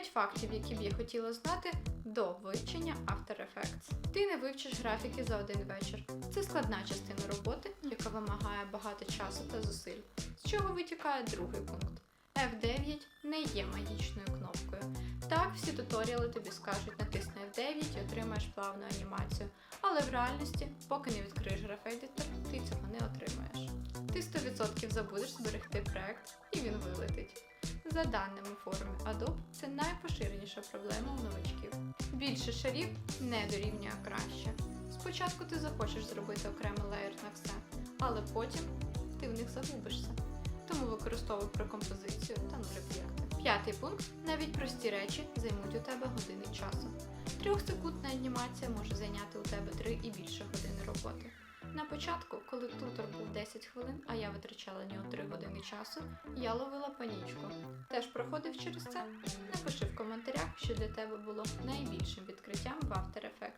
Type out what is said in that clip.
5 фактів, які б я хотіла знати до вивчення After Effects. Ти не вивчиш графіки за один вечір. Це складна частина роботи, яка вимагає багато часу та зусиль. З чого витікає другий пункт. F9 не є магічною кнопкою. Так, всі туторіали тобі скажуть, натисни F9 і отримаєш плавну анімацію. Але в реальності, поки не відкриєш графедитор, ти цього не отримаєш. Ти 100% забудеш зберегти проект і він вилетить. За даними форуму Adobe, це найпоширеніша проблема у новачків. Більше шарів не дорівнює краще. Спочатку ти захочеш зробити окремий леєр на все, але потім ти в них загубишся. Тому використовуй прокомпозицію та нуль об'єкти. П'ятий пункт. Навіть прості речі займуть у тебе години часу. Трьохсекундна анімація може зайняти у тебе 3 і більше години роботи. На початку, коли тутор був 10 хвилин, а я витрачала нього 3 години часу, я ловила панічку. Теж проходив через це? Напиши в коментарях, що для тебе було найбільшим відкриттям в After Effects.